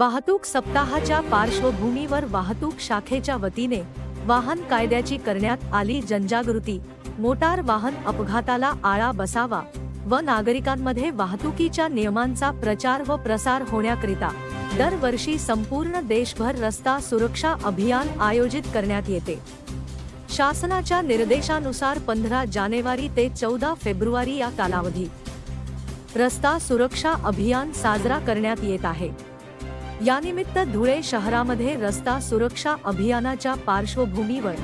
वाहतूक सप्ताहाच्या पार्श्वभूमीवर वाहतूक शाखेच्या वतीने वाहन कायद्याची करण्यात आली जनजागृती. मोटार वाहन अपघाताला आळा बसावा व नागरिकांमध्ये वाहतुकीच्या नियमांचा प्रचार व प्रसार होण्याकरिता दरवर्षी संपूर्ण देशभर रस्ता सुरक्षा अभियान आयोजित करण्यात येते. शासनाच्या निर्देशानुसार पंधरा जानेवारी ते चौदा फेब्रुवारी या कालावधीत रस्ता सुरक्षा अभियान साजरा करण्यात येत आहे. यानिमित्त धुळे शहरामध्ये रस्ता सुरक्षा अभियानाच्या पार्श्वभूमीवर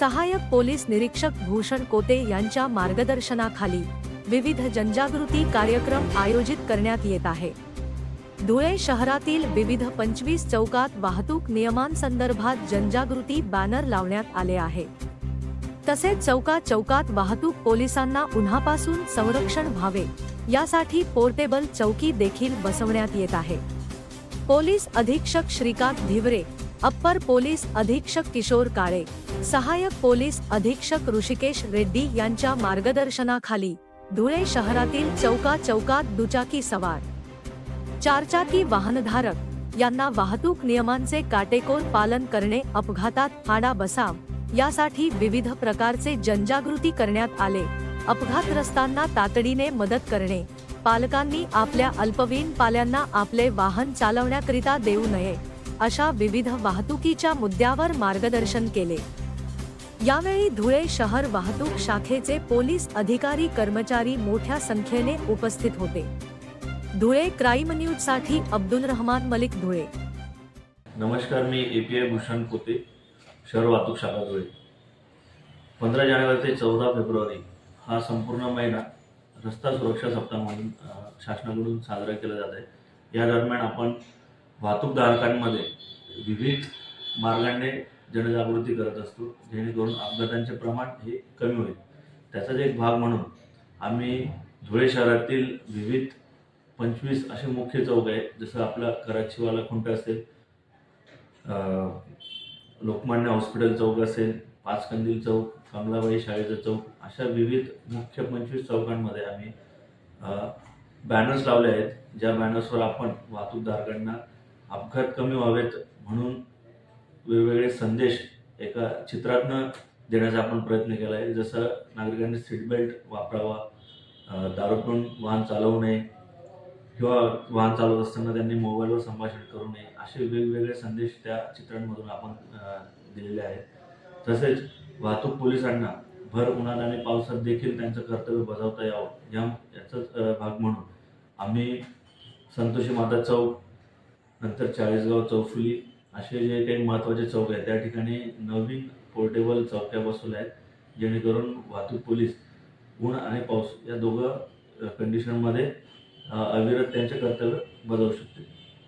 सहाय्यक पोलीस निरीक्षक भूषण कोते यांच्या मार्गदर्शनाखाली विविध जनजागृती कार्यक्रम आयोजित करण्यात येत आहे. धुळे शहरातील विविध पंचवीस चौकात वाहतूक नियमांसंदर्भात जनजागृती बॅनर लावण्यात आले आहे. तसेच चौका चौकात वाहतूक पोलिसांना उन्हापासून संरक्षण व्हावे यासाठी पोर्टेबल चौकी देखील बसवण्यात येत आहे. पोलीस अधीक्षक श्रीकांत धिवरे अप्पर पोलीस अधीक्षक किशोर काळे सहाय्यक पोलीस अधीक्षक ऋषिकेश रेड्डी यांच्या मार्गदर्शनाखाली धुळे शहरातील चौका चौकात दुचाकी सवार. चारचाकी वाहनधारक यांना वाहतूक नियमांचे काटेकोर पालन करणे अपघातात हाडा बसाव यासाठी विविध प्रकारचे जनजागृती करण्यात आले. अपघातग्रस्तांना तातडीने मदत करणे पालकांनी आपल्या अल्पवयीन पाल्यांना आपले वाहन चालवण्याकरिता देऊ नये अशा विविध वाहतुकीच्या मुद्द्यावर मार्गदर्शन केले. यावेळी धुळे शहर वाहतूक शाखेचे पोलीस अधिकारी कर्मचारी मोठ्या संख्येने उपस्थित होते. धुळे क्राईम न्यूजसाठी अब्दुल रहमान मलिक धुळे. नमस्कार मी A P I Bhushan Pote शहर वाहतूक शाखा धुळे. पंधरा जानेवारी ते चौदा फेब्रुवारी हा संपूर्ण महिना रस्ता सुरक्षा सप्ताह म्हणून शासनाकडून साजरा केला जात आहे. या दरम्यान आपण वाहतूकधारकांमध्ये विविध मार्गाने जनजागृती करत असतो जेणेकरून अपघातांचे प्रमाण हे कमी होईल. त्याचाच एक भाग म्हणून आम्ही धुळे शहरातील विविध पंचवीस असे मुख्य चौक आहे जसं आपला कराचीवाला खुंट असेल लोकमान्य हॉस्पिटल चौक असेल पाचकंदील चौक कमलाबाई शाळेचा चौक अशा विविध मुख्य पंचवीस चौकांमध्ये आम्ही बॅनर्स लावले आहेत ज्या बॅनर्सवर आपण वाहतूकधारकांना अपघात कमी व्हावेत म्हणून वेगवेगळे संदेश एका चित्रातनं देण्याचा आपण प्रयत्न केला आहे. जसं नागरिकांनी सीट बेल्ट वापरावा दारूतून वाहन चालवू नये किंवा वाहन चालवत असताना त्यांनी मोबाईलवर संभाषण करू नये असे वेगवेगळे संदेश त्या चित्रांमधून आपण दिलेले आहेत. तसेच वाहतूक पोलिसांना भर उन्हात आणि पावसात देखील त्यांचं कर्तव्य बजावता यावं या याचाच भाग म्हणून. आम्ही संतोषी माता चौक नंतर चाळीसगाव चौफुली असे जे काही महत्त्वाचे चौक आहेत त्या ठिकाणी नवीन पोर्टेबल चौक्या बसवल्या आहेत जेणेकरून वाहतूक पोलीस ऊन आणि पाऊस या दोघं कंडिशनमध्ये अविरत त्यांचे कर्तव्य बजावू शकतील.